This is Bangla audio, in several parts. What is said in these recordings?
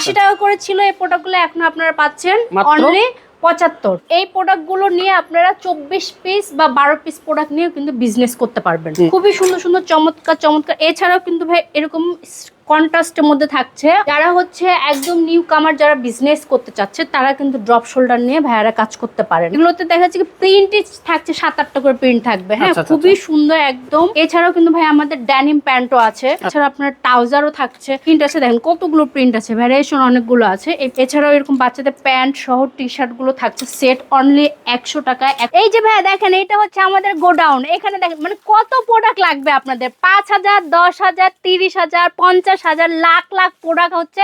আশি টাকা করে ছিল এই প্রোডাক্টগুলো এখন আপনারা পাচ্ছেন অনলি পঁচাত্তর। এই প্রোডাক্টগুলো নিয়ে আপনারা চব্বিশ পিস বা বারো পিস প্রোডাক্ট নিয়ে কিন্তু বিজনেস করতে পারবেন। খুবই সুন্দর সুন্দর চমৎকার চমৎকার। এছাড়াও কিন্তু ভাই এরকম কন্ট্রাস্টের মধ্যে থাকছে। যারা হচ্ছে একদম নিউ কামার যারা বিজনেস করতে চাচ্ছে তারা কিন্তু ড্রপ শোল্ডার নিয়ে ভাইয়ারা কাজ করতে পারেন। এগুলোতে দেখা যাচ্ছে প্রিন্ট থাকছে সাত আটটা করে প্রিন্ট থাকবে। হ্যাঁ আচ্ছা, আচ্ছা, খুবই সুন্দর একদম। এছাড়াও কিন্তু ভাই আমাদের ড্যানিম প্যান্টও আছে। এছাড়া আপনার ট্রাউজারও থাকছে। প্রিন্ট আছে দেখেন কতগুলো প্রিন্ট আছে। ভ্যারিয়েশন অনেকগুলো আছে। এ- এছাড়াও এরকম বাচ্চাদের প্যান্ট সহ টি শার্টগুলো থাকছে। সেট অনলি একশো টাকায় এই যে ভাইয়া দেখেন এটা হচ্ছে আমাদের গোডাউন এখানে দেখেন মানে কত প্রোডাক্ট লাগবে আপনাদের? পাঁচ হাজার দশ হাজার তিরিশ হাজার পঞ্চাশ হাজার লাখ লাখ প্রোডাক্ট হচ্ছে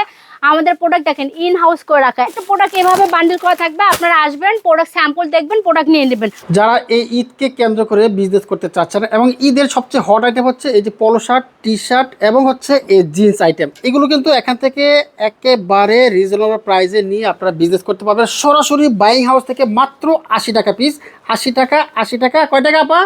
আমাদের প্রোডাক্ট দেখেন ইন হাউস করে রাখা। একটা প্রোডাক্ট এভাবে বান্ডিল করা থাকবে, আপনারা আসবেন প্রোডাক্ট স্যাম্পল দেখবেন প্রোডাক্ট নিয়ে নেবেন। যারা এই ঈদকে কেন্দ্র করে বিজনেস করতে চাচ্ছেন এবং ঈদের সবচেয়ে হট আইটেম হচ্ছে এই যে পলো শার্ট টি শার্ট এবং হচ্ছে এই জিন্স আইটেম এগুলো কিন্তু এখান থেকে একেবারে রিজনেবল প্রাইসে নিয়ে আপনারা বিজনেস করতে পারবেন। সরাসরি বাইং হাউস থেকে মাত্র আশি টাকা পিস আশি টাকা আশি টাকা, কয় টাকা আপা?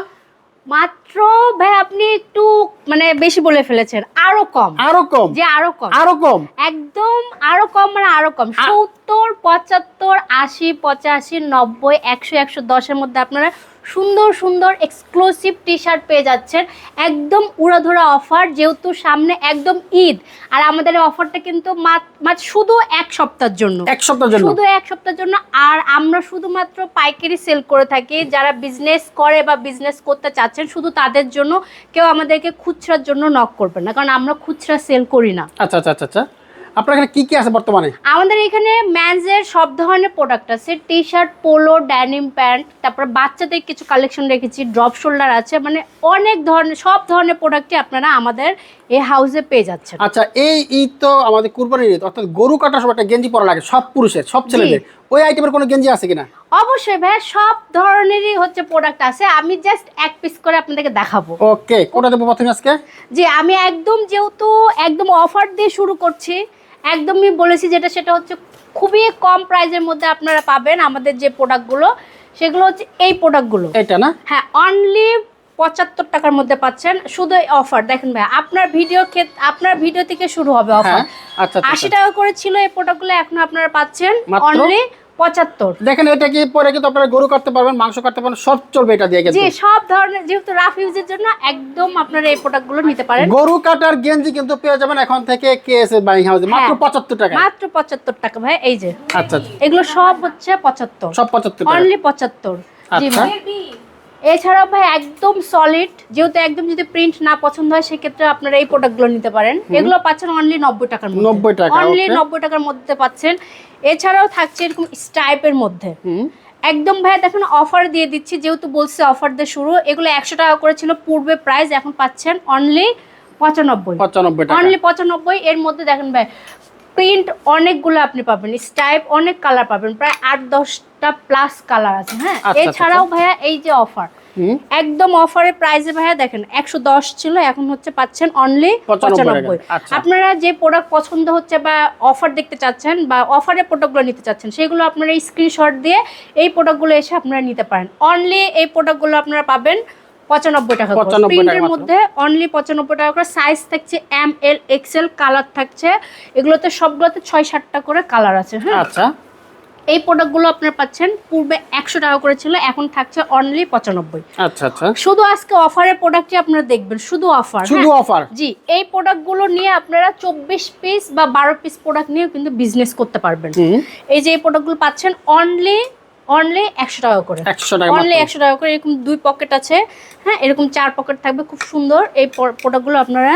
মাত্র ভাই আপনি একটু মানে বেশি বলে ফেলেছেন আরও কম। আরও কম? যে আরও কম। আরও কম? একদম আরও কম মানে আরও কম। সত্তর পঁচাত্তর আশি পঁচাশি নব্বই একশো একশো দশের মধ্যে আপনারা সুন্দর সুন্দর এক্সক্লুসিভ টি শার্ট পেয়ে যাচ্ছেন। একদম উড়াধুরা অফার যেহেতু সামনে একদম ঈদ। আর আমাদের অফারটা কিন্তু মাত্র শুধু এক সপ্তাহের জন্য। এক সপ্তাহের জন্য। শুধু এক সপ্তাহের জন্য। আর আমরা শুধুমাত্র পাইকারি সেল করে থাকি। যারা বিজনেস করে বা বিজনেস করতে চাচ্ছেন শুধু তাদের জন্য। কেউ আমাদেরকে খুচরার জন্য নক করবে না। কারণ আমরা খুচরা সেল করি না। আচ্ছা আচ্ছা আচ্ছা আচ্ছা। আপনার এখানে কি কি আছে বর্তমানে? আমাদের এখানে ম্যানসের সব ধরনের প্রোডাক্ট আছে। T shirt polo denim pant তারপর বাচ্চাদের কিছু কালেকশন রেখেছি ড্রপ শোল্ডার আছে মানে অনেক ধরনের সব ধরনের প্রোডাক্টই আপনারা আমাদের এই হাউসে পেয়ে যাচ্ছেন। আচ্ছা এই ঈদ তো আমাদের কুরবানির ঈদ অর্থাৎ গরু কাটার সময় একটা গেঞ্জি পরা লাগে সব পুরুষের সব ছেলেদের। ওই আইটেমের কোনো গেঞ্জি আছে কিনা? অবশ্যই ভাই সব ধরনেরই হচ্ছে প্রোডাক্ট আছে। আমি জাস্ট এক পিস করে আপনাদেরকে দেখাবো। ওকে কোনটা দেবো প্রথমে আজকে? যে আমি একদম যেহেতু একদম অফার দিয়ে শুরু করছি একদমই বলেছি যেটা সেটা হচ্ছে খুবই কম প্রাইজের মধ্যে আপনারা পাবেন আমাদের যে প্রোডাক্টগুলো সেগুলো হচ্ছে এই প্রোডাক্টগুলো এটা না? হ্যাঁ অনলি পঁচাত্তর টাকার মধ্যে পাচ্ছেন শুধু অফার দেখেন ভাই আপনার ভিডিও ক্ষেত্রে আপনার ভিডিও থেকে শুরু হবে অফার হ্যাঁ আচ্ছা আচ্ছা, আশি আচ্ছা। টাকা করে ছিল এই প্রোডাক্টগুলো এখন আপনারা পাচ্ছেন অনলি পঁচাত্তর। দেখেন এটা কি পরে কিন্তু আপনারা গরু কাটতে পারবেন মাংস কাটতে পারবেন সব চলবে এটা দিয়ে জি সব ধরনের যেহেতু রাফ ইউজের জন্য একদম আপনারা এই প্রোডাক্টগুলো নিতে পারেন। গরু কাটার গেঞ্জি কিন্তু পেয়ে যাবেন এখন থেকে কেএস বাইং হাউসে মাত্র হ্যাঁ। পঁচাত্তর টাকা মাত্র পঁচাত্তর টাকা ভাই এই যে। আচ্ছা। এগুলো সব হচ্ছে পঁচাত্তর। সব পঁচাত্তর টাকা। অনলি পঁচাত্তর। আচ্ছা। এছাড়াও ভাই একদম সলিড যেহেতু একদম যদি প্রিন্ট না পছন্দ হয় সেক্ষেত্রে আপনারা এই প্রোডাক্টগুলো নিতে পারেন। এগুলো পাচ্ছেন অনলি নব্বই টাকার 90 টাকা, অনলি নব্বই টাকার মধ্যে পাচ্ছেন। এছাড়াও থাকছে এরকম স্টাইপের মধ্যে। একদম ভাই দেখুন অফার দিয়ে দিচ্ছি যেহেতু বলছে অফার দিয়ে শুরু এগুলো একশো টাকা করে ছিল পূর্বে প্রাইস এখন পাচ্ছেন অনলি পঁচানব্বই। পঁচানব্বই অনলি পঁচানব্বই এর মধ্যে দেখেন ভাই প্রিন্ট অনেকগুলো আপনি পাবেন স্টাইপ অনেক কালার পাবেন প্রায় আট দশটা প্লাস কালার আছে হ্যাঁ? আচ্ছা, এছাড়াও ভাইয়া এই যে অফার একদম অফারের প্রাইসে ভাইয়া দেখেন একশো দশ ছিল এখন হচ্ছে পাচ্ছেন অনলি পঁচানব্বই আচ্ছা। আপনারা যে প্রোডাক্ট পছন্দ হচ্ছে বা অফার দেখতে চাচ্ছেন বা অফারের প্রোডাক্টগুলো নিতে চাচ্ছেন সেগুলো আপনারা স্ক্রিনশট দিয়ে এই প্রোডাক্টগুলো এসে আপনারা নিতে পারেন। অনলি এই প্রোডাক্টগুলো আপনারা পাবেন পঁচানব্বই টাকা 95 টাকা প্রিন্টের মধ্যে অনলি পঁচানব্বই টাকা করে। সাইজ থাকছে এম এল এক্সেল কালার থাকছে। এগুলোতে সবগুলোতে ছয় সাতটা করে কালার আছে হ্যাঁ? আচ্ছা। এই প্রোডাক্টগুলো আপনারা পাচ্ছেন পূর্বে একশো টাকা করে ছিল এখন থাকছে অনলি পঁচানব্বই। আচ্ছা আচ্ছা। শুধু আজকে অফারের প্রোডাক্টই আপনারা দেখবেন শুধু অফার শুধু অফার জি এই প্রোডাক্টগুলো নিয়ে আপনারা চব্বিশ পিস বা বারো পিস প্রোডাক্ট নিয়ে কিন্তু বিজনেস করতে পারবেন। এই যে এই প্রোডাক্টগুলো পাচ্ছেন অনলি অনলি একশো টাকা করে। অনলি একশো টাকা করে এরকম দুই পকেট আছে। হ্যাঁ এরকম চার পকেট থাকবে খুব সুন্দর। এই প্রোডাক্টগুলো আপনারা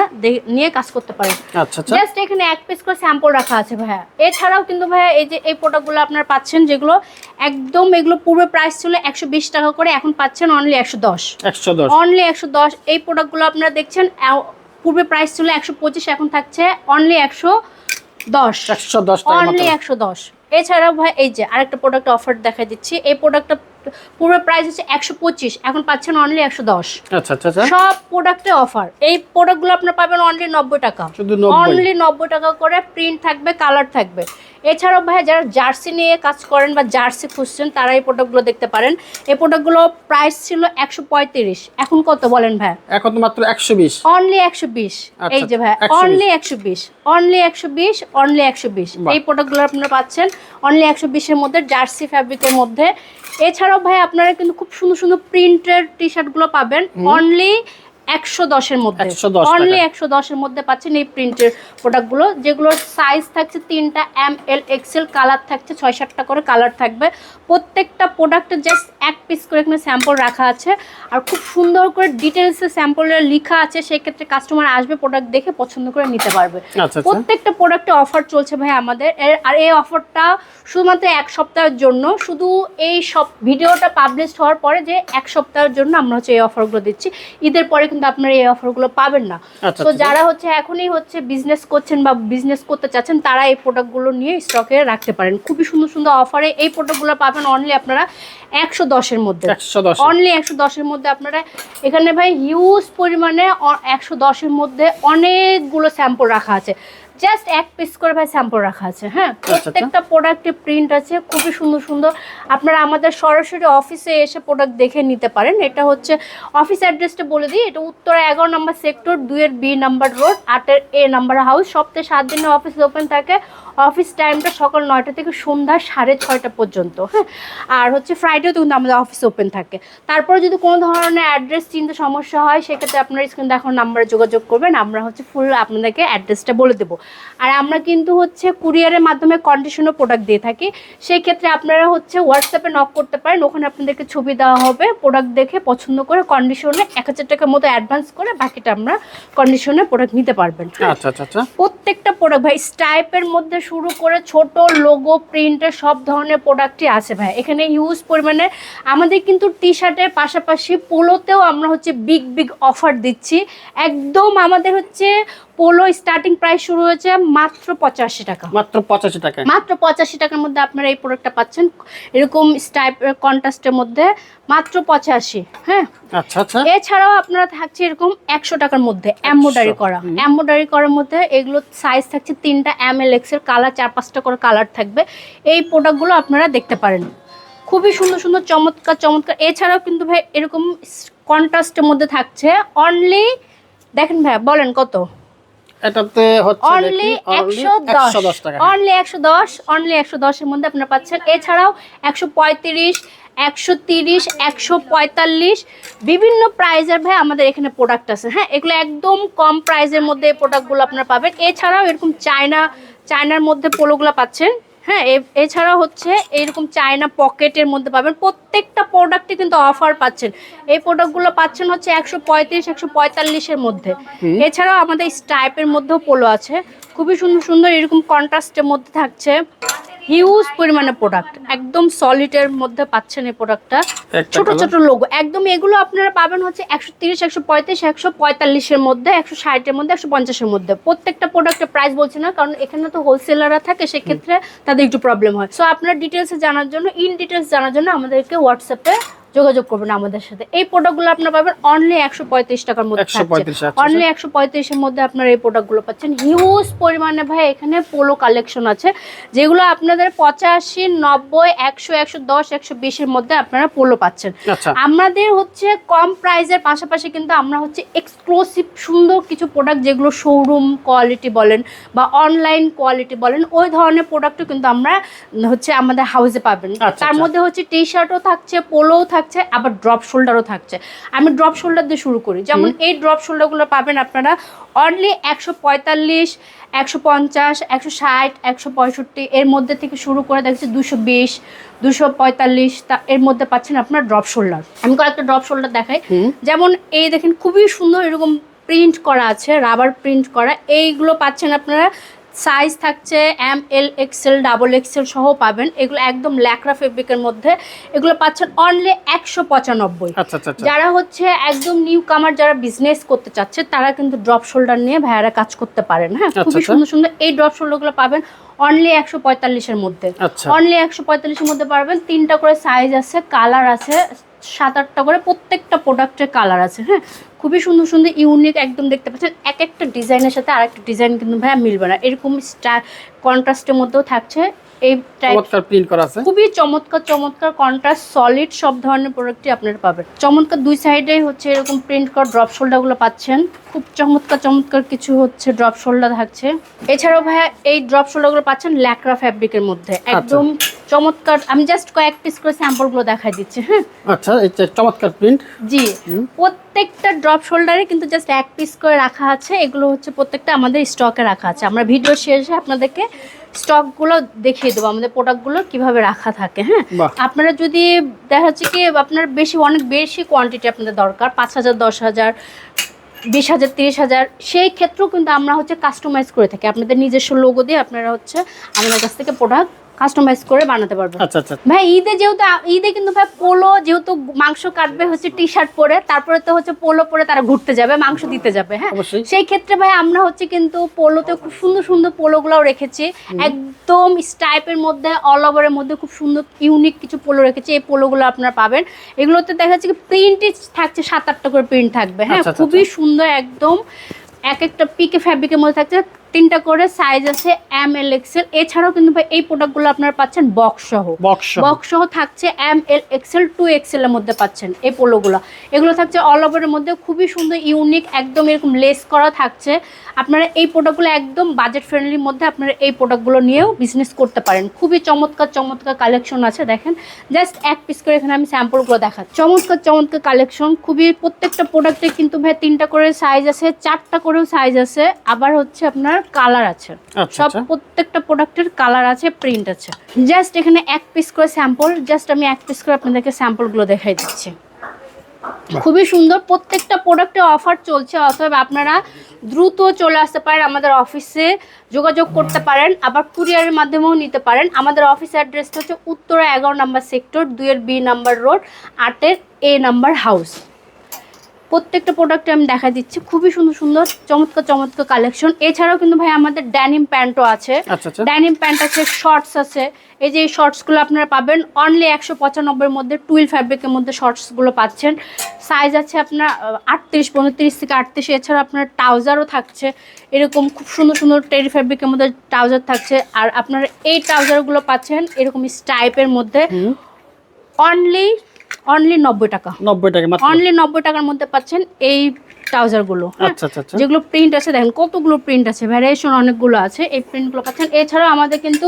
নিয়ে কাজ করতে পারেন। আচ্ছা আচ্ছা। জাস্ট এখানে এক পিস করে স্যাম্পল রাখা আছে ভাইয়া। এছাড়াও কিন্তু ভাইয়া এই যে এই প্রোডাক্টগুলো আপনারা পাচ্ছেন যেগুলো একদম এগুলো পূর্বে প্রাইস ছিল একশো বিশ টাকা করে এখন পাচ্ছেন অনলি একশো দশ। অনলি একশো দশ। এই প্রোডাক্টগুলো আপনারা দেখছেন পূর্বে প্রাইস ছিল একশো পঁচিশ এখন থাকছে অনলি একশো দশ। একশো দশ অনলি একশো দশ। এছাড়াও ভাই এই যে আরেকটা প্রোডাক্ট অফার দেখা দিচ্ছি। এই প্রোডাক্টটা পুরো প্রাইস হচ্ছে একশো পঁচিশ এখন পাচ্ছেন অনলি একশো দশ। আচ্ছা আচ্ছা আচ্ছা। সব প্রোডাক্টে অফার এই প্রোডাক্টগুলো আপনার পাবেন অনলি নব্বই টাকা। অনলি নব্বই। টাকা করে প্রিন্ট থাকবে কালার থাকবে। এছাড়াও ভাই যারা জার্সি নিয়ে কাজ করেন বা জার্সি খুঁজছেন তারা এই প্রোডাক্টগুলো দেখতে পারেন। এই প্রোডাক্টগুলো প্রাইস ছিল একশো পঁয়ত্রিশ। এখন কত বলেন ভাই এখন তো মাত্র একশো বিশ। অনলি একশো বিশ। আচ্ছা, এই যে ভাই অনলি একশো বিশ। অনলি একশো বিশ অনলি একশো বিশ। এই প্রোডাক্টগুলো আপনারা পাচ্ছেন। অনলি একশো বিশের মধ্যে জার্সি ফ্যাব্রিকের মধ্যে। এছাড়াও ভাই আপনারা কিন্তু খুব সুন্দর সুন্দর প্রিন্টের টি শার্টগুলো পাবেন অনলি একশো দশের মধ্যে। অনলি একশো দশের মধ্যে পাচ্ছেন এই প্রিন্টের প্রোডাক্টগুলো যেগুলোর সাইজ থাকছে তিনটা এম এল এক্সেল কালার থাকছে ছয় সাতটা করে কালার থাকবে। প্রত্যেকটা প্রোডাক্টের জাস্ট এক পিস করে এখানে স্যাম্পল রাখা আছে। আর খুব সুন্দর করে ডিটেলসে স্যাম্পলের লেখা আছে সেক্ষেত্রে কাস্টমার আসবে প্রোডাক্ট দেখে পছন্দ করে নিতে পারবে। আচ্ছা আচ্ছা। প্রত্যেকটা প্রোডাক্টে অফার চলছে ভাই আমাদের। আর এই অফারটা শুধুমাত্র এক সপ্তাহের জন্য। শুধু এই সব ভিডিওটা পাবলিশ হওয়ার পরে যে এক সপ্তাহের জন্য আমরা হচ্ছে এই অফারগুলো দিচ্ছি। ঈদের পরে কিন্তু আপনারা এই অফারগুলো পাবেন না। আচ্ছা, তো আচ্ছা। যারা হচ্ছে এখনই হচ্ছে বিজনেস করছেন বা বিজনেস করতে চাচ্ছেন তারা এই প্রোডাক্টগুলো নিয়ে স্টকে রাখতে পারেন। খুবই সুন্দর সুন্দর অফারে এই প্রোডাক্টগুলো পাবেন অনলি আপনারা একশো দশের মধ্যে। অনলি একশো দশের মধ্যে আপনারা এখানে ভাই হিউজ পরিমাণে একশো দশের মধ্যে অনেকগুলো স্যাম্পল রাখা আছে। জাস্ট এক পিস করে ভাই স্যাম্পল রাখা আছে হ্যাঁ? আচ্ছা। প্রত্যেকটা প্রোডাক্টে প্রিন্ট আছে খুবই সুন্দর সুন্দর। আপনারা আমাদের সরাসরি অফিসে এসে প্রোডাক্ট দেখে নিতে পারেন। এটা হচ্ছে অফিস অ্যাড্রেসটা বলে দিই। এটা উত্তরা এগারো নম্বর সেক্টর দুইয়ের বি নাম্বার রোড আটের এ নাম্বার হাউস সপ্তাহে সাত দিনের অফিস ওপেন থাকে। অফিস টাইমটা সকাল নয়টা থেকে সন্ধ্যা সাড়ে ছয়টা পর্যন্ত। হ্যাঁ আর হচ্ছে ফ্রাইডেও তো কিন্তু আমাদের অফিস ওপেন থাকে। তারপরে যদি কোনো ধরনের অ্যাড্রেস চিনতে সমস্যা হয় সেক্ষেত্রে আপনারা স্ক্রিন দেখার নাম্বারে যোগাযোগ করবেন। আমরা হচ্ছে ফুল আপনাদেরকে অ্যাড্রেসটা বলে দেবো। আর আমরা কিন্তু হচ্ছে কুরিয়ারের মাধ্যমে কন্ডিশনও প্রোডাক্ট দিয়ে থাকি। সেই ক্ষেত্রে আপনারা হচ্ছে হোয়াটসঅ্যাপে নক করতে পারেন। ওখানে আপনাদেরকে ছবি দেওয়া হবে। প্রোডাক্ট দেখে পছন্দ করে কন্ডিশনে এক হাজার টাকার মতো অ্যাডভান্স করে বাকিটা আমরা কন্ডিশনে প্রোডাক্ট নিতে পারবেন। হ্যাঁ আচ্ছা আচ্ছা আচ্ছা। প্রত্যেকটা প্রোডাক্ট ভাই স্টাইপের মধ্যে শুরু করে ছোট লোগো প্রিন্টের সব ধরনের প্রোডাক্টই আছে ভাই। এখানে হিউজ পরিমাণে আমাদের কিন্তু টি শার্টের পাশাপাশি পোলোতেও আমরা হচ্ছে বিগ বিগ অফার দিচ্ছি। একদম আমাদের হচ্ছে পোলো স্টার্টিং প্রাইস শুরু হয়েছে মাত্র পঁচাশি টাকা। মাত্র পঁচাশি টাকায়। মাত্র পঁচাশি টাকার মধ্যে আপনারা এই প্রোডাক্টটা পাচ্ছেন। এরকম স্টাইপ কন্ট্রাস্টের মধ্যে মাত্র পঁচাশি হ্যাঁ? আচ্ছা আচ্ছা। এছাড়াও আপনারা থাকছে এরকম একশো টাকার মধ্যে এম্বোডারি করা। এম্বোডারি করার মধ্যে এগুলো সাইজ থাকছে তিনটা এম এল এক্সের কালার চার পাঁচটা করে কালার থাকবে। এই প্রোডাক্টগুলো আপনারা দেখতে পারেন। খুবই সুন্দর সুন্দর চমৎকার চমৎকার। এছাড়াও কিন্তু ভাই এরকম কন্ট্রাস্টের মধ্যে থাকছে অনলি দেখেন ভাই বলেন কত? এটাতে হচ্ছে অনলি দেখি, একশো only দশ 110 টাকা। অনলি একশো দশ অনলি একশো দশের মধ্যে আপনারা পাচ্ছেন। এছাড়াও একশো পঁয়ত্রিশ একশো তিরিশ একশো পঁয়তাল্লিশ বিভিন্ন প্রাইজের ভাই আমাদের এখানে প্রোডাক্ট আছে। হ্যাঁ এগুলো একদম কম প্রাইজের মধ্যে এই প্রোডাক্টগুলো আপনারা পাবেন। এছাড়াও এরকম চায়না চায়নার মধ্যে পোলোগুলো পাচ্ছেন। হ্যাঁ এছাড়া এছাড়াও হচ্ছে এইরকম চায়না পকেটের মধ্যে পাবেন। প্রত্যেকটা প্রোডাক্টে কিন্তু অফার পাচ্ছেন। এই প্রোডাক্টগুলো পাচ্ছেন হচ্ছে একশো পঁয়ত্রিশ একশো পঁয়তাল্লিশের মধ্যে। এছাড়াও আমাদের স্টাইপের মধ্যেও পোলো আছে। খুবই সুন্দর সুন্দর এরকম কন্ট্রাস্টের মধ্যে থাকছে। হিউজ পরিমাণে প্রোডাক্ট একদম সলিডের মধ্যে পাচ্ছেন এই প্রোডাক্টটা ছোট ছোট লোগো একদম এগুলো আপনারা পাবেন হচ্ছে একশো তিরিশ একশো পঁয়ত্রিশ একশো পঁয়তাল্লিশের মধ্যে একশো ষাটের মধ্যে একশো পঞ্চাশের মধ্যে। প্রত্যেকটা প্রোডাক্টের প্রাইস বলছি না কারণ এখানে তো হোলসেলাররা থাকে সেক্ষেত্রে তাদের একটু প্রবলেম হয়। সো আপনার ডিটেলসে জানার জন্য ইন ডিটেলস জানার জন্য আমাদেরকে হোয়াটসঅ্যাপে যোগাযোগ করবেন আমাদের সাথে। এই প্রোডাক্টগুলো আপনারা পাবেন অনলি একশো পঁয়ত্রিশ টাকার মধ্যে 135 অনলি একশো পঁয়ত্রিশের মধ্যে আপনারা এই প্রোডাক্টগুলো পাচ্ছেন। হিউজ পরিমাণে ভাই এখানে পোলো কালেকশন আছে যেগুলো আপনাদের পঁচাশি নব্বই একশো একশো দশ একশো বিশের মধ্যে আপনারা পোলো পাচ্ছেন। আচ্ছা। আমাদের হচ্ছে কম প্রাইজের পাশাপাশি কিন্তু আমরা হচ্ছে এক্সক্লুসিভ সুন্দর কিছু প্রোডাক্ট যেগুলো শোরুম কোয়ালিটি বলেন বা অনলাইন কোয়ালিটি বলেন ওই ধরনের প্রোডাক্টও কিন্তু আমরা হচ্ছে আমাদের হাউসে পাবেন। আচ্ছা, তার আচ্ছা। মধ্যে হচ্ছে টি শার্টও থাকছে পোলোও থাকছে আবার ড্রপ শোল্ডারও থাকছে। আমি ড্রপ শোল্ডার দিয়ে শুরু করি। যেমন এই ড্রপ শোল্ডারগুলো পাবেন আপনারা অনলি একশো পঁয়তাল্লিশ একশো পঞ্চাশ একশো ষাট একশো পঁয়ষট্টি এর মধ্যে থেকে শুরু করে দেখছি দুশো বিশ দুশো পঁয়তাল্লিশ তা এর মধ্যে পাচ্ছেন আপনার ড্রপ শোল্ডার আমি কয়েকটা ড্রপ শোল্ডার দেখাই। যেমন এই দেখেন খুবই সুন্দর এরকম প্রিন্ট করা আছে রাবার প্রিন্ট করা। এইগুলো পাচ্ছেন আপনারা সাইজ থাকছে M L XL double XL সহ পাবেন। এগুলো একদম ল্যাকড়া ফেব্রিকের মধ্যে। এগুলো পাচ্ছেন অনলি একশো পঁচানব্বই। আচ্ছা আচ্ছা আচ্ছা। যারা হচ্ছে একদম নিউ কামার যারা বিজনেস করতে চাচ্ছে তারা কিন্তু ড্রপ শোল্ডার নিয়ে ভাইয়ারা কাজ করতে পারেন হ্যাঁ? খুবই। সুন্দর সুন্দর। এই ড্রপ শোল্ডারগুলো পাবেন অনলি একশো পঁয়তাল্লিশের মধ্যে। অনলি একশো পঁয়তাল্লিশের মধ্যে পারবেন। তিনটা করে সাইজ আছে কালার আছে সাত আটটা করে প্রত্যেকটা প্রোডাক্টের কালার আছে হ্যাঁ? খুবই সুন্দর সুন্দর ইউনিক একদম দেখতে পাচ্ছেন। এক একটা ডিজাইনের সাথে আর একটা ডিজাইন কিন্তু ভাইয়া মিলবে না। এরকম স্টার কন্ট্রাস্টের মধ্যেও থাকছে এই চমৎকার প্রিন্ট করা আছে। খুবই চমৎকার চমৎকার কন্ট্রাস্ট সলিড সব ধরনের প্রোডাক্টই আপনারা পাবেন। চমৎকার দুই সাইডে হচ্ছে এরকম প্রিন্ট করা ড্রপ শোল্ডারগুলো পাচ্ছেন। খুব চমৎকার চমৎকার কিছু হচ্ছে ড্রপ শোল্ডার থাকছে। এছাড়াও ভাইয়া এই ড্রপ শোল্ডারগুলো পাচ্ছেন ল্যাকরা ফ্যাব্রিকের মধ্যে। একদম চমৎকার আমি জাস্ট কয়েক পিস করে স্যাম্পলগুলো দেখাই দিচ্ছি হ্যাঁ? আচ্ছা চমৎকার প্রিন্ট জি। প্রত্যেকটা ড্রপ শোল্ডারে কিন্তু জাস্ট এক পিস করে রাখা আছে। এগুলো হচ্ছে প্রত্যেকটা আমাদের স্টকে রাখা আছে। আমরা ভিডিও শেষে আপনাদেরকে স্টকগুলো দেখিয়ে দেবো আমাদের প্রোডাক্টগুলো কীভাবে রাখা থাকে হ্যাঁ। আপনারা যদি দেখা যাচ্ছে কি আপনার বেশি অনেক বেশি কোয়ান্টিটি আপনাদের দরকার পাঁচ হাজার দশ হাজার বিশ হাজার তিরিশ হাজার সেই ক্ষেত্রেও কিন্তু আমরা হচ্ছে কাস্টমাইজ করে থাকি। আপনাদের নিজস্ব লোগো দিয়ে আপনারা হচ্ছে আমাদের কাছ থেকে প্রোডাক্ট কাস্টমাইজ করে বানাতে পারবেন আচ্ছা আচ্ছা। ভাই ঈদে যেহেতু ঈদে কিন্তু ভাই পোলো যেহেতু মাংস কাটবে হচ্ছে টি শার্ট পরে তারপরে তো হচ্ছে পোলো পরে তারা ঘুরতে যাবে মাংস দিতে যাবে হ্যাঁ? সেই ক্ষেত্রে ভাই আমরা হচ্ছে কিন্তু পোলোতে খুব সুন্দর সুন্দর পোলো পোলোগুলোও রেখেছি। একদম স্টাইপের মধ্যে অল ওভারের মধ্যে খুব সুন্দর ইউনিক কিছু পোলো রেখেছি এই পোলোগুলো আপনারা পাবেন। এগুলোতে দেখা যাচ্ছে কি প্রিন্টই থাকছে সাত আটটা করে প্রিন্ট থাকবে হ্যাঁ? আচ্ছা, আচ্ছা, খুবই সুন্দর একদম এক একটা পিকে ফ্যাব্রিকের মধ্যে থাকছে তিনটা করে সাইজ আছে এম এল এক্সেল এছাড়াও কিন্তু ভাই এই প্রোডাক্টগুলো আপনারা পাচ্ছেন বক্স সহ বক্স সহ থাকছে M L XL two XL এর মধ্যে পাচ্ছেন এই পোলোগুলো। এগুলো থাকছে অল ওভারের মধ্যে খুবই সুন্দর ইউনিক একদম এরকম লেস করা থাকছে। আপনারা এই প্রোডাক্টগুলো একদম বাজেট ফ্রেন্ডলির মধ্যে আপনারা এই প্রোডাক্টগুলো নিয়েও বিজনেস করতে পারেন। খুবই চমৎকার চমৎকার কালেকশন আছে দেখেন। জাস্ট এক পিস করে এখানে আমি স্যাম্পলগুলো দেখা চমৎকার চমৎকার কালেকশন খুবই প্রত্যেকটা প্রোডাক্টে কিন্তু ভাই তিনটা করে সাইজ আছে চারটা করেও সাইজ আছে। আবার হচ্ছে আপনার কালার আছে। আচ্ছা সব আচ্ছা প্রত্যেকটা প্রোডাক্টের কালার আছে প্রিন্ট আছে। জাস্ট এখানে এক পিস করে স্যাম্পল জাস্ট আমি এক পিস করে আপনাদেরকে স্যাম্পলগুলো দেখাই দিচ্ছি। খুবই সুন্দর প্রত্যেকটা প্রোডাক্টে অফার চলছে অতএব আপনারা দ্রুত চলে আসতে পারেন আমাদের অফিসে যোগাযোগ করতে পারেন আবার কুরিয়ারের মাধ্যমেও নিতে পারেন। আমাদের অফিস অ্যাড্রেসটা হচ্ছে উত্তরা এগারো নাম্বার সেক্টর দুইয়ের বি নাম্বার রোড আটের এ নাম্বার হাউস প্রত্যেকটা প্রোডাক্টে আমি দেখা দিচ্ছি। খুবই সুন্দর সুন্দর চমৎকার চমৎকার কালেকশন এছাড়াও কিন্তু ভাই আমাদের ড্যানিম প্যান্টও আছে। আচ্ছা আচ্ছা। ড্যানিম প্যান্ট আছে শর্টস আছে। এই যে শর্টসগুলো আপনারা পাবেন অনলি একশো পঁচানব্বইয়ের মধ্যে টুইল ফ্যাব্রিকের মধ্যে শর্টসগুলো পাচ্ছেন। সাইজ আছে আপনার আটত্রিশ পঁয়ত্রিশ থেকে আটত্রিশ এছাড়া আপনার ট্রাউজারও থাকছে। এরকম খুব সুন্দর সুন্দর টেরি ফ্যাব্রিকের মধ্যে ট্রাউজার থাকছে। আর আপনার এই ট্রাউজারগুলো পাচ্ছেন এরকম স্টাইপের মধ্যে। অনলি অনলি নব্বই টাকা। নব্বই টাকা অনলি নব্বই টাকার মধ্যে পাচ্ছেন এই ট্রাউজারগুলো। হ্যাঁ। আচ্ছা আচ্ছা আচ্ছা। যেগুলো প্রিন্ট আছে দেখেন কতগুলো প্রিন্ট আছে ভ্যারিয়েশন অনেকগুলো আছে এই প্রিন্টগুলো পাচ্ছেন। এছাড়াও আমাদের কিন্তু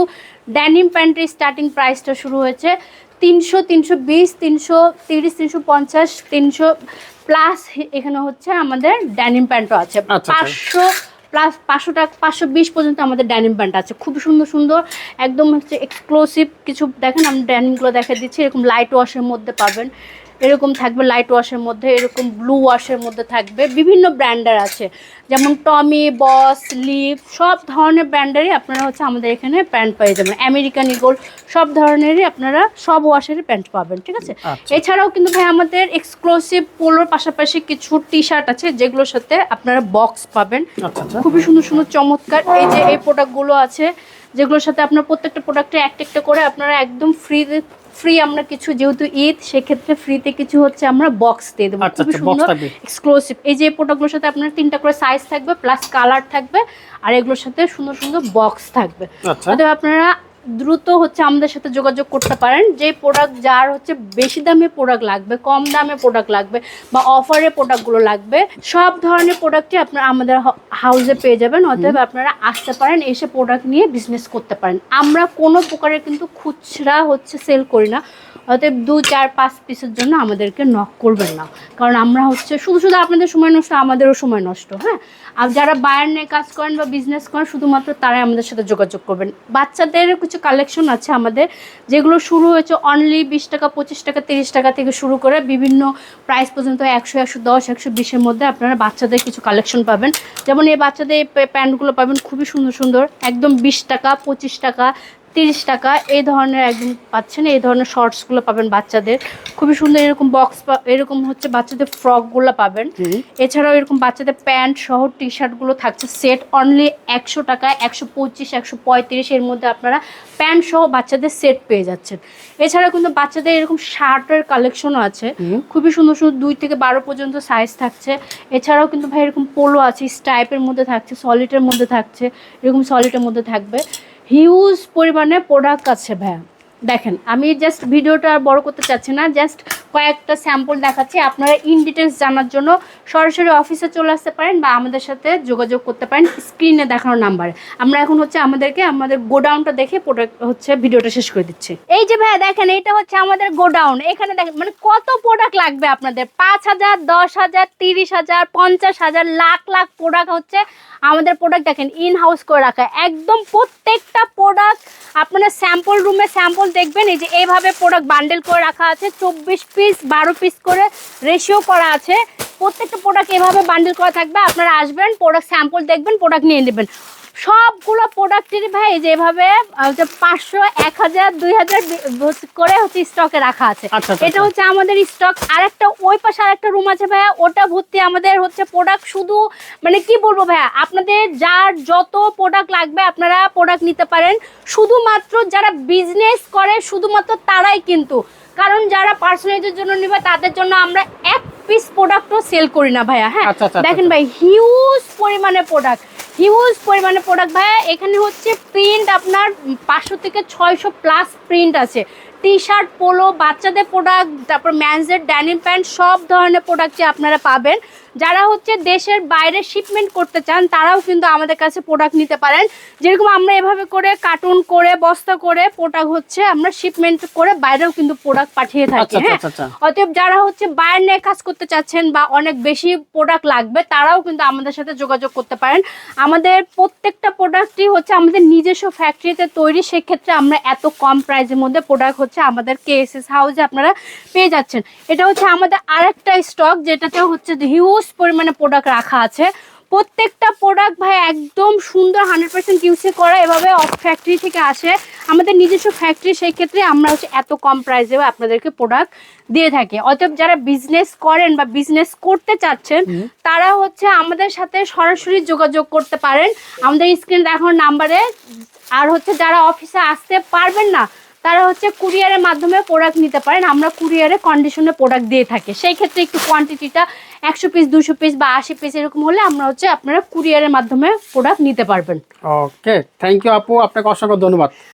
ড্যানিম প্যান্টের স্টার্টিং প্রাইসটা শুরু হয়েছে তিনশো তিনশো বিশ তিনশো তিরিশ তিনশো পঞ্চাশ তিনশো প্লাস এখানে হচ্ছে আমাদের ড্যানিম প্যান্টও আছে। পাঁচশো প্লাস পাঁচশো টাকা পাঁচশো বিশ পর্যন্ত আমাদের ডাইনিং প্যান্ট আছে। খুব সুন্দর সুন্দর, একদম হচ্ছে এক্সক্লুসিভ কিছু দেখেন, আমি ডাইনিংগুলো দেখা দিচ্ছি, এরকম লাইট ওয়াশের মধ্যে পাবেন। এরকম থাকবে লাইট ওয়াশের মধ্যে এরকম ব্লু ওয়াশের মধ্যে থাকবে। বিভিন্ন ব্র্যান্ডের আছে। যেমন টমি বস লিপ সব ধরনের ব্র্যান্ডেরই আপনারা হচ্ছে আমাদের এখানে প্যান্ট পেয়ে যাবেন। আমেরিকান ইগোল সব ধরনেরই আপনারা সব ওয়াশেরই প্যান্ট পাবেন ঠিক আছে? আচ্ছা। এছাড়াও কিন্তু ভাই আমাদের এক্সক্লুসিভ পোলোর পাশাপাশি কিছু টি শার্ট আছে যেগুলোর সাথে আপনারা বক্স পাবেন। আচ্ছা আচ্ছা। খুবই সুন্দর সুন্দর চমৎকার। এই যে এই প্রোডাক্টগুলো আছে যেগুলোর সাথে আপনার প্রত্যেকটা প্রোডাক্টে একটা একটা করে আপনারা একদম ফ্রি ফ্রি আমরা কিছু যেহেতু ঈদ সেক্ষেত্রে ফ্রিতে কিছু হচ্ছে আমরা বক্স দিয়ে দেবো। আচ্ছা, খুবই আচ্ছা, সুন্দর এক্সক্লুসিভ এই যে প্রোডাক্টগুলোর সাথে আপনার তিনটা করে সাইজ থাকবে প্লাস কালার থাকবে আর এগুলোর সাথে সুন্দর সুন্দর বক্স থাকবে। অথবা অতএব আপনারা দ্রুত হচ্ছে আমাদের সাথে যোগাযোগ করতে পারেন। যে প্রোডাক্ট যার হচ্ছে বেশি দামে প্রোডাক্ট লাগবে কম দামে প্রোডাক্ট লাগবে বা অফারে প্রোডাক্টগুলো লাগবে সব ধরনের প্রোডাক্টই আপনারা আমাদের হাউসে পেয়ে যাবেন। অতএব আপনারা আসতে পারেন এসে প্রোডাক্ট নিয়ে বিজনেস করতে পারেন। আমরা কোনো প্রকারের কিন্তু খুচরা হচ্ছে সেল করি না। অতএব দু চার পাঁচ পিসের জন্য আমাদেরকে নক করবেন না। কারণ আমরা হচ্ছে শুধু শুধু আপনাদের সময় নষ্ট আমাদেরও সময় নষ্ট হ্যাঁ? আর যারা বায়ার নিয়ে কাজ করেন বা বিজনেস করেন, শুধুমাত্র তারাই আমাদের সাথে যোগাযোগ করবেন। বাচ্চাদের কিছু কালেকশন আছে আমাদের, যেগুলো শুরু হয়েছে অনলি বিশ টাকা, পঁচিশ টাকা, তিরিশ টাকা থেকে শুরু করে বিভিন্ন প্রাইস পর্যন্ত একশো একশো দশ, একশো বিশের মধ্যে আপনারা বাচ্চাদের কিছু কালেকশন পাবেন। যেমন এই বাচ্চাদের প্যান্টগুলো পাবেন, খুবই সুন্দর সুন্দর, একদম বিশ টাকা, পঁচিশ টাকা তিরিশ টাকা এই ধরনের একদম পাচ্ছেন এই ধরনের শর্টসগুলো পাবেন বাচ্চাদের। খুবই সুন্দর এরকম বক্স এরকম হচ্ছে বাচ্চাদের ফ্রকগুলো পাবেন। এছাড়াও এরকম বাচ্চাদের প্যান্ট সহ টি শার্টগুলো থাকছে সেট অনলি একশো টাকা একশো পঁচিশ একশো পঁয়ত্রিশ এর মধ্যে আপনারা প্যান্ট সহ বাচ্চাদের সেট পেয়ে যাচ্ছেন। এছাড়া কিন্তু বাচ্চাদের এরকম শার্টের কালেকশনও আছে। খুবই সুন্দর সুন্দর দুই থেকে বারো পর্যন্ত সাইজ থাকছে। এছাড়াও কিন্তু ভাই এরকম পোলো আছে স্টাইপের মধ্যে থাকছে সলিডের মধ্যে থাকছে এরকম সলিডের মধ্যে থাকবে। হিউজ পরিমাণে প্রোডাক্ট আছে ভাইয়া। দেখেন, আমি জাস্ট ভিডিওটা বড় করতে চাচ্ছি না জাস্ট কয়েকটা স্যাম্পল দেখাচ্ছি। আপনারা ইন ডিটেলস জানার জন্য সরাসরি অফিসে চলে আসতে পারেন বা আমাদের সাথে যোগাযোগ করতে পারেন স্ক্রিনে দেখানোর নাম্বারে আমরা এখন হচ্ছে আমাদেরকে আমাদের গোডাউনটা দেখে প্রোডাক্ট হচ্ছে ভিডিওটা শেষ করে দিচ্ছি। এই যে ভাইয়া দেখেন, এটা হচ্ছে আমাদের গোডাউন। এখানে দেখেন মানে কত প্রোডাক্ট লাগবে আপনাদের? পাঁচ হাজার, দশ হাজার, তিরিশ হাজার, পঞ্চাশ হাজার, লাখ লাখ প্রোডাক্ট হচ্ছে আমাদের প্রোডাক্ট দেখেন ইন হাউস করে রাখা। একদম প্রত্যেকটা প্রোডাক্ট আপনারা স্যাম্পল রুমে স্যাম্পল দেখবেন, এই যে এইভাবে প্রোডাক্ট বান্ডেল করে রাখা আছে, চব্বিশ পিস বারো পিস করে রেশিও করা আছে। প্রত্যেকটা প্রোডাক্ট এভাবে বান্ডেল করা থাকবে, আপনারা আসবেন প্রোডাক্ট স্যাম্পল দেখবেন প্রোডাক্ট নিয়ে নেবেন। সবগুলো প্রোডাক্টেরই ভাই যেভাবে পাঁচশো এক হাজার দুই হাজার করে হচ্ছে স্টকে রাখা আছে। আচ্ছা, আচ্ছা, এটা হচ্ছে আমাদের স্টক আরেকটা ওই পাশে আরেকটা রুম আছে ভাইয়া ওটা ভর্তি আমাদের হচ্ছে প্রোডাক্ট শুধু মানে কি বলব ভাইয়া আপনাদের যার যত প্রোডাক্ট লাগবে আপনারা প্রোডাক্ট নিতে পারেন। শুধুমাত্র যারা বিজনেস করে শুধুমাত্র তারাই কিন্তু। কারণ যারা পার্সোনালিটির জন্য নিবে তাদের জন্য আমরা এক পিস প্রোডাক্টও সেল করি না ভাইয়া হ্যাঁ? আচ্ছা, আচ্ছা, দেখেন ভাই হিউজ পরিমাণে প্রোডাক্ট হিউজ পরিমাণে প্রোডাক্ট ভাইয়া এখানে হচ্ছে প্রিন্ট আপনার পাঁচশো থেকে ছয়শো প্লাস প্রিন্ট আছে। টি শার্ট পোলো বাচ্চাদের প্রোডাক্ট তারপর ম্যানসের ড্যানিম প্যান্ট সব ধরনের প্রোডাক্টই আপনারা পাবেন। যারা হচ্ছে দেশের বাইরে শিপমেন্ট করতে চান তারাও কিন্তু আমাদের কাছে প্রোডাক্ট নিতে পারেন। যেরকম আমরা এভাবে করে কার্টুন করে বস্তা করে প্রোডাক্ট হচ্ছে আমরা শিপমেন্ট করে বাইরেও কিন্তু প্রোডাক্ট পাঠিয়ে থাকি আচ্ছা, হ্যাঁ? আচ্ছা, আচ্ছা। অতএব যারা হচ্ছে বাইরে নিয়ে কাজ করতে চাচ্ছেন বা অনেক বেশি প্রোডাক্ট লাগবে তারাও কিন্তু আমাদের সাথে যোগাযোগ করতে পারেন। আমাদের প্রত্যেকটা প্রোডাক্টই হচ্ছে আমাদের নিজস্ব ফ্যাক্টরিতে তৈরি সেক্ষেত্রে আমরা এত কম প্রাইসের মধ্যে প্রোডাক্ট হচ্ছে আমাদের কেএসএস হাউসে আপনারা পেয়ে যাচ্ছেন। এটা হচ্ছে আমাদের আরেকটা স্টক যেটাতে হচ্ছে হিউজ পরিমাণে প্রোডাক্ট রাখা আছে। প্রত্যেকটা প্রোডাক্ট ভাই একদম সুন্দর হান্ড্রেড পার্সেন্ট কিউসি করা এভাবে অফ ফ্যাক্টরি থেকে আসে। আমাদের নিজস্ব ফ্যাক্টরি সেই ক্ষেত্রে আমরা হচ্ছে এত কম প্রাইসেও আপনাদেরকে প্রোডাক্ট দিয়ে থাকি। অতএব যারা বিজনেস করেন বা বিজনেস করতে চাচ্ছেন তারা হচ্ছে আমাদের সাথে সরাসরি যোগাযোগ করতে পারেন। আমাদের স্ক্রিন দেখানোর নাম্বারে আর হচ্ছে যারা অফিসে আসতে পারবেন না তারা হচ্ছে কুরিয়ারের মাধ্যমে প্রোডাক্ট নিতে পারেন। আমরা কুরিয়ারে কন্ডিশনে প্রোডাক্ট দিয়ে থাকি। সেই ক্ষেত্রে একটু কোয়ান্টিটিটা একশো পিস দুশো পিস বা আশি পিস এরকম হলে আমরা হচ্ছে আপনারা কুরিয়ারের মাধ্যমে প্রোডাক্ট নিতে পারবেন। ওকে থ্যাংক ইউ আপু। আপনাকে অসংখ্য ধন্যবাদ।